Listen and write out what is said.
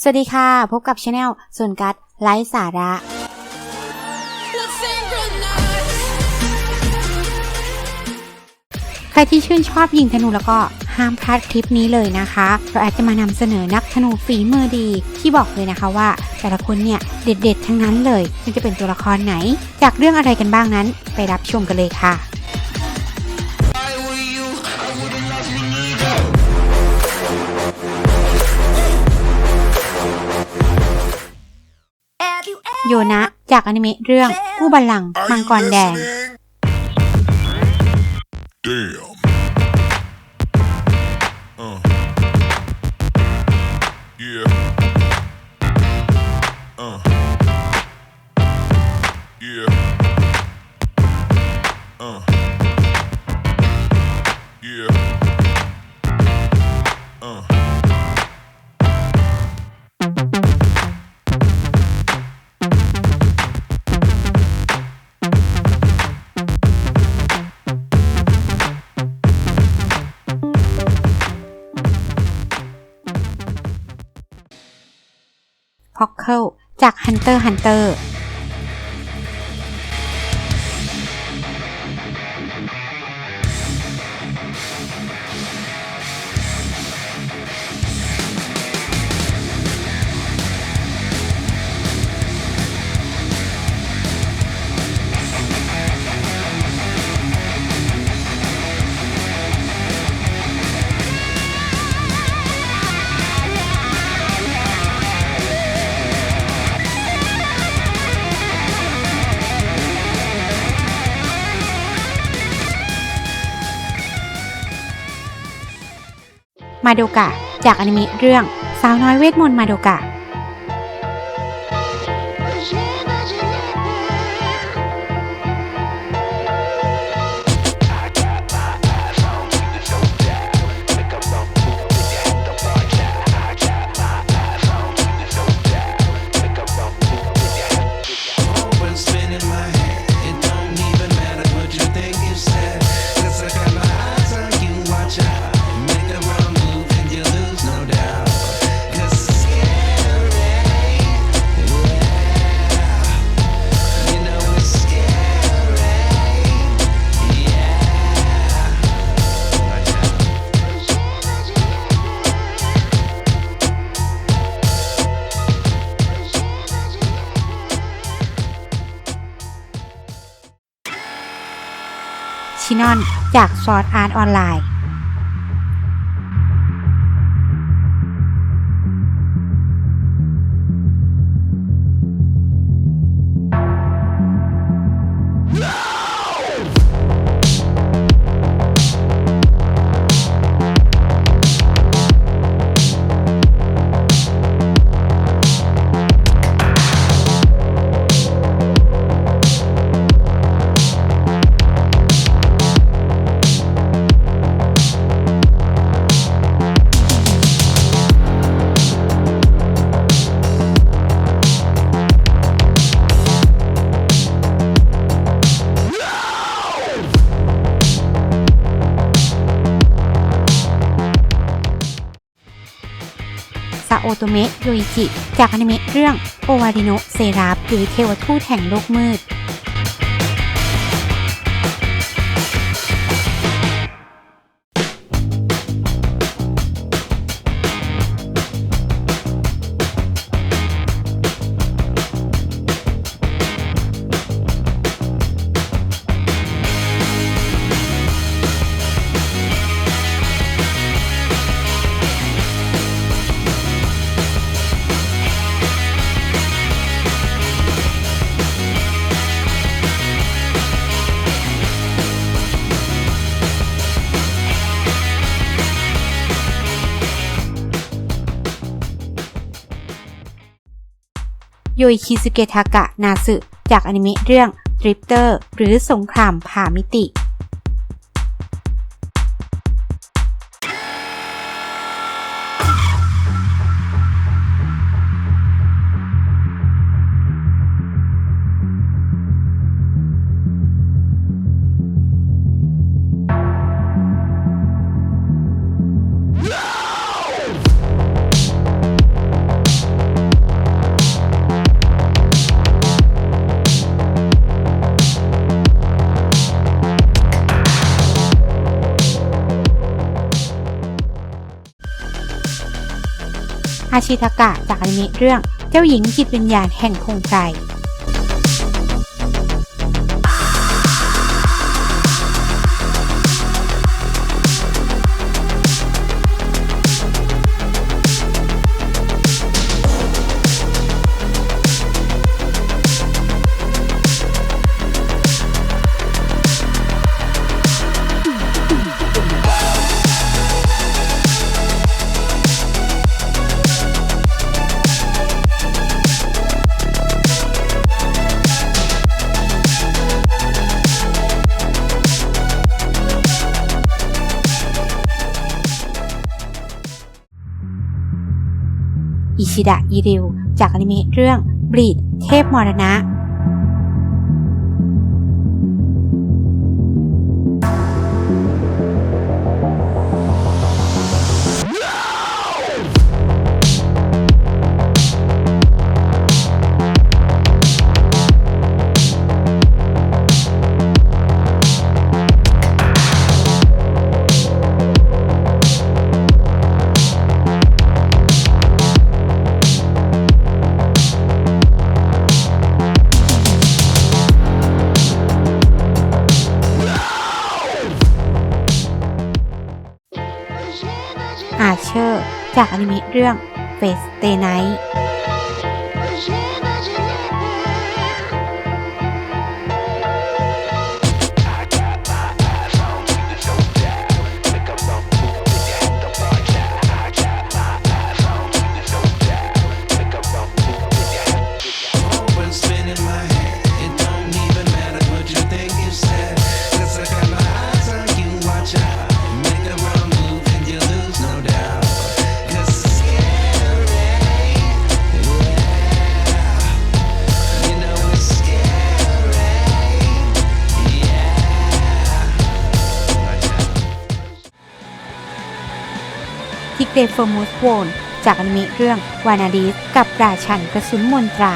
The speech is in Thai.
สวัสดีค่ะ พบกับช anel ส่วนกัดไลฟ์สาระ ใครที่ชื่นชอบยิงธนูแล้วก็ห้ามพลาดคลิปนี้เลยนะคะ เราอาจจะมานำเสนอนักธนูฝีมือดี ที่บอกเลยนะคะว่า แต่ละคนเนี่ยเด็ดๆ ทั้งนั้นเลยม่ว่าจะเป็นตัวละครไหน จากเรื่องอะไรกันบ้างนั้น ไปรับชมกันเลยค่ะ โยนะจากอนิเมะเรื่องผู้บัลลังก์มังกรแดง Damn. Uh. Yeah. Uh. Yeah. Uh. Yeah. Uh. พ็อกเคิลจาก Hunter Hunter มาโดกะ จากอนิเมะเรื่องสาวน้อยเวทมนต์มาโดกะ นอนจากซอร์ดอาร์ตออนไลน์ ซาโอโตเมะโยอิจิ จากอนิเมะเรื่องโอวาริโนเซราฟหรือเทวทูตแห่งโลกมืด โยอิคิสุเกะทากะนาสึจากอนิเมะเรื่องดริฟเตอร์หรือสงครามผ่ามิติ อาชิทากะจากอนิเมะเรื่อง เจ้าหญิงจิตวิญญาณแห่งคงใจ ชิดะอิริว จากอนิเมะเรื่องบลีดเทพมรณะ อาเชอร์ จากอนิเมะเรื่อง Face Day Night ที่เดฟอร์มูสโวนจากอนิเมะเรื่องวานาดีสกับราชันกระสุนมนตรา